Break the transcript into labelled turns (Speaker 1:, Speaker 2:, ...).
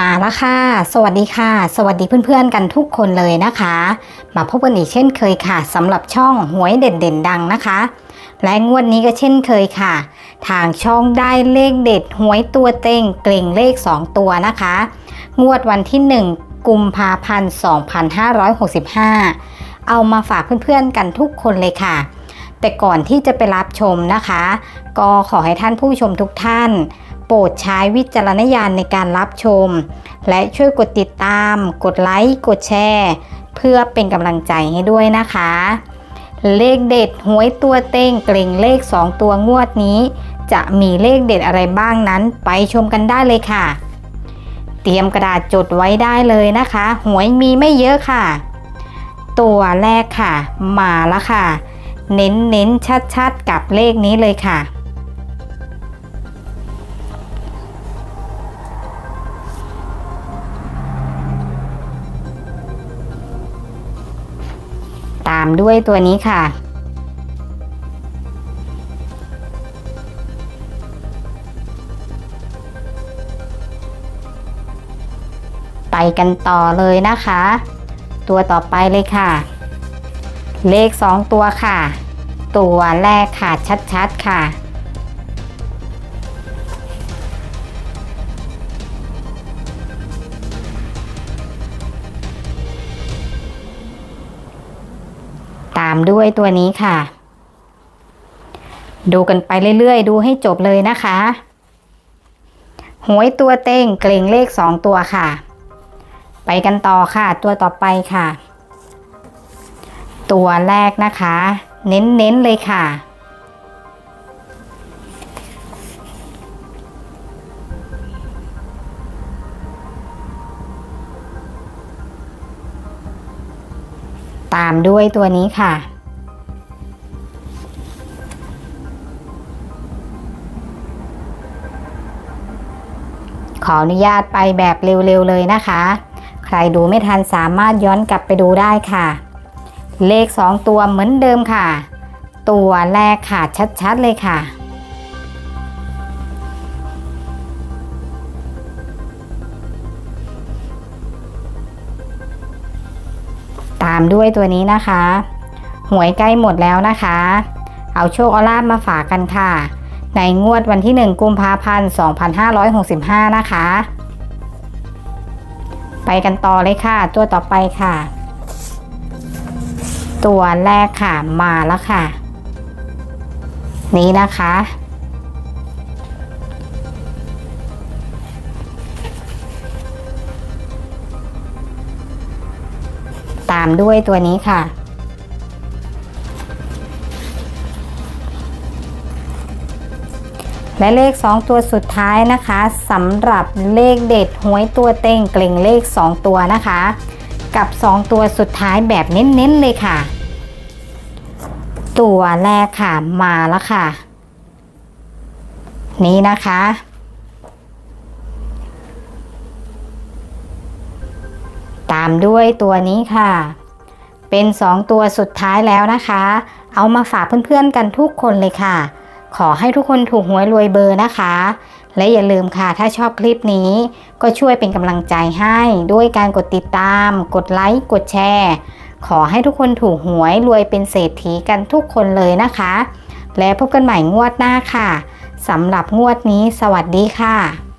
Speaker 1: มาแล้วค่ะ สวัสดีค่ะ สวัสดีเพื่อนๆกันทุกคนเลยนะคะ มาพบกันอีกเช่นเคยค่ะสำหรับช่องหวยเด่นเด่นดังนะคะ และงวดนี้ก็เช่นเคยค่ะ ทางช่องได้เลขเด็ดหวยตัวเต็งเกล่งเลข 2 ตัวนะคะ งวดวันที่ 1 กุมภาพันธ์ 2565 เอามาฝากเพื่อนๆกันทุกคนเลยค่ะ แต่ก่อนที่จะไปรับชมนะคะ ก็ขอให้ท่านผู้ชมทุกท่าน โปรดใช้วิจารณญาณในการรับชม และช่วยกดติดตาม กดไลค์ กดแชร์ เพื่อเป็นกำลังใจให้ด้วยนะคะ เลขเด็ดหวยตัวเต้งเกรงเลข 2 ตัวงวดนี้ จะมีเลขเด็ดอะไรบ้างนั้นไปชมกันได้เลยค่ะ เตรียมกระดาษจดไว้ได้เลยนะคะ หวยมีไม่เยอะค่ะ ตัวแรกค่ะ มาแล้วค่ะ เน้นเน้นชัดๆ กับเลขนี้เลยค่ะามด้วยตัวนี้ค่ะ ไปกันต่อเลยนะคะ ตัวต่อไปเลยค่ะ เลข 2 ตัวค่ะ ตัวแรกค่ะชัดๆค่ะามด้วยตัวนี้ค่ะ ดูกันไปเรื่อยๆ ดูให้จบเลยนะคะหวยตัวเต้งเกรงเลขสองตัวค่ะ ไปกันต่อค่ะ ตัวต่อไปค่ะ ตัวแรกนะคะ เน้นๆเลยค่ะ ตามด้วยตัวนี้ค่ะ ขออนุญาตไปแบบเร็วๆเลยนะคะ ใครดูไม่ทันสามารถย้อนกลับไปดูได้ค่ะ เลข 2 ตัวเหมือนเดิมค่ะ ตัวแรกค่ะชัดๆเลยค่ะามด้วยตัวนี้นะคะ หวยใกล้หมดแล้วนะคะ เอาโชคเอาลาบมาฝากกันค่ะ ในงวดวันที่ 1 กุมภาพันธ์ 2565 นะคะ ไปกันต่อเลยค่ะ ตัวต่อไปค่ะ ตัวแรกค่ะมาแล้วค่ะ นี้นะคะ ตามด้วยตัวนี้ค่ะ และเลข 2 ตัวสุดท้ายนะคะสำหรับเลขเด็ดหวยตัวเต็งเกล่งเลข 2 ตัวนะคะ กับ 2 ตัวสุดท้ายแบบเน้นๆเลยค่ะ ตัวแรกค่ะมาแล้วค่ะ นี้นะคะามด้วยตัวนี้ค่ะ เป็น 2 ตัวสุดท้ายแล้วนะคะ เอามาฝากเพื่อนๆกันทุกคนเลยค่ะ ขอให้ทุกคนถูกหวยรวยเบอร์นะคะ และอย่าลืมค่ะ ถ้าชอบคลิปนี้ ก็ช่วยเป็นกำลังใจให้ด้วยการกดติดตาม กดไลค์ กดแชร์ ขอให้ทุกคนถูกหวยรวยเป็นเศรษฐีกันทุกคนเลยนะคะ และพบกันใหม่งวดหน้าค่ะสำหรับงวดนี้ สวัสดีค่ะ